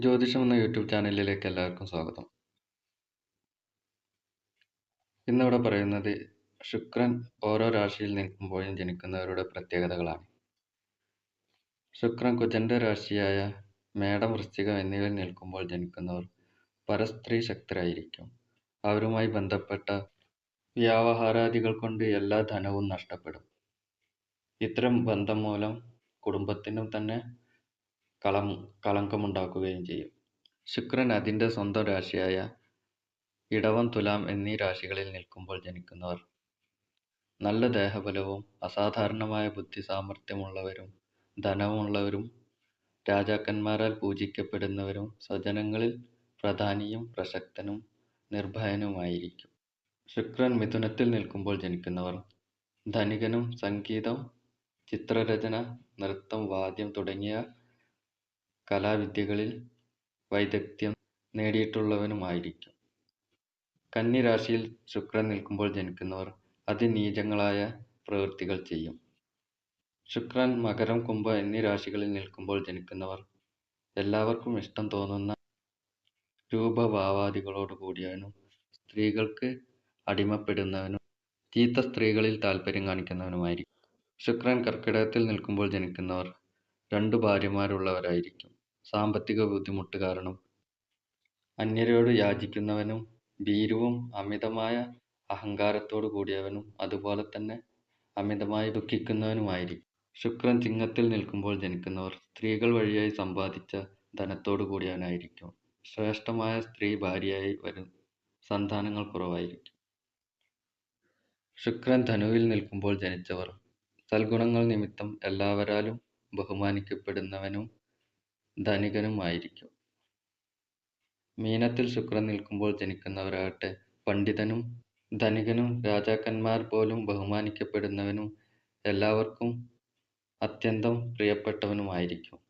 ജ്യോതിഷം എന്ന യൂട്യൂബ് ചാനലിലേക്ക് എല്ലാവർക്കും സ്വാഗതം. ഇന്നിവിടെ പറയുന്നത് ശുക്രൻ ഓരോ രാശിയിൽ നിൽക്കുമ്പോഴും ജനിക്കുന്നവരുടെ പ്രത്യേകതകളാണ്. ശുക്രൻ കുജന്റെ രാശിയായ മേടം വൃശ്ചികം എന്നിവയിൽ നിൽക്കുമ്പോൾ ജനിക്കുന്നവർ പരസ്ത്രീ ശക്തരായിരിക്കും. അവരുമായി ബന്ധപ്പെട്ട വ്യാവഹാരാദികൾ കൊണ്ട് എല്ലാ ധനവും നഷ്ടപ്പെടും. ഇത്തരം ബന്ധം മൂലം കുടുംബത്തിനും തന്നെ കളം കളങ്കമുണ്ടാക്കുകയും ചെയ്യും. ശുക്രൻ അതിന്റെ സ്വന്തം രാശിയായ ഇടവം തുലാം എന്നീ രാശികളിൽ നിൽക്കുമ്പോൾ ജനിക്കുന്നവർ. നല്ല ദേഹബലവും അസാധാരണമായ ബുദ്ധി സാമർഥ്യമുള്ളവരും ധനമുള്ളവരും രാജാക്കന്മാരാൽ പൂജിക്കപ്പെടുന്നവരും സ്വജനങ്ങളിൽ പ്രധാനിയും പ്രശക്തനും നിർഭയനുമായിരിക്കും. ശുക്രൻ മിഥുനത്തിൽ നിൽക്കുമ്പോൾ ജനിക്കുന്നവർ. ധനികനും സംഗീതം ചിത്രരചന നൃത്തം വാദ്യം തുടങ്ങിയ കലാവിദ്യകളിൽ വൈദഗ്ധ്യം നേടിയിട്ടുള്ളവനുമായിരിക്കും. കന്നി രാശിയിൽ ശുക്രൻ നിൽക്കുമ്പോൾ ജനിക്കുന്നവർ അതിനീചങ്ങളായ പ്രവൃത്തികൾ ചെയ്യും. ശുക്രൻ മകരം കുംഭം എന്നീ രാശികളിൽ നിൽക്കുമ്പോൾ ജനിക്കുന്നവർ എല്ലാവർക്കും ഇഷ്ടം തോന്നുന്ന രൂപഭാവാദികളോട് കൂടിയവനും സ്ത്രീകൾക്ക് അടിമപ്പെടുന്നവനും ചീത്ത സ്ത്രീകളിൽ താല്പര്യം കാണിക്കുന്നവനുമായിരിക്കും. ശുക്രൻ കർക്കിടകത്തിൽ നിൽക്കുമ്പോൾ ജനിക്കുന്നവർ രണ്ടു ഭാര്യമാരുള്ളവരായിരിക്കും. സാമ്പത്തിക ബുദ്ധിമുട്ട് കാരണം. അന്യരോട് യാചിക്കുന്നവനും ഭീരുവും അമിതമായ അഹങ്കാരത്തോടു കൂടിയവനും അതുപോലെ തന്നെ അമിതമായി ദുഃഖിക്കുന്നവനുമായിരിക്കും. ശുക്രൻ ചിങ്ങത്തിൽ നിൽക്കുമ്പോൾ ജനിക്കുന്നവർ സ്ത്രീകൾ വഴിയായി സമ്പാദിച്ച ധനത്തോടു കൂടിയവനായിരിക്കും. ശ്രേഷ്ഠമായ സ്ത്രീ ഭാര്യയായി വരും സന്താനങ്ങൾ കുറവായിരിക്കും. ശുക്രൻ ധനുവിൽ നിൽക്കുമ്പോൾ ജനിച്ചവർ സൽഗുണങ്ങൾ നിമിത്തം എല്ലാവരാലും ബഹുമാനിക്കപ്പെടുന്നവനും ധനികനുമായിരിക്കും. മീനത്തിൽ ശുക്രൻ നിൽക്കുമ്പോൾ ജനിക്കുന്നവരാകട്ടെ പണ്ഡിതനും ധനികനും രാജാക്കന്മാർ പോലും ബഹുമാനിക്കപ്പെടുന്നവനും എല്ലാവർക്കും അത്യന്തം പ്രിയപ്പെട്ടവനുമായിരിക്കും.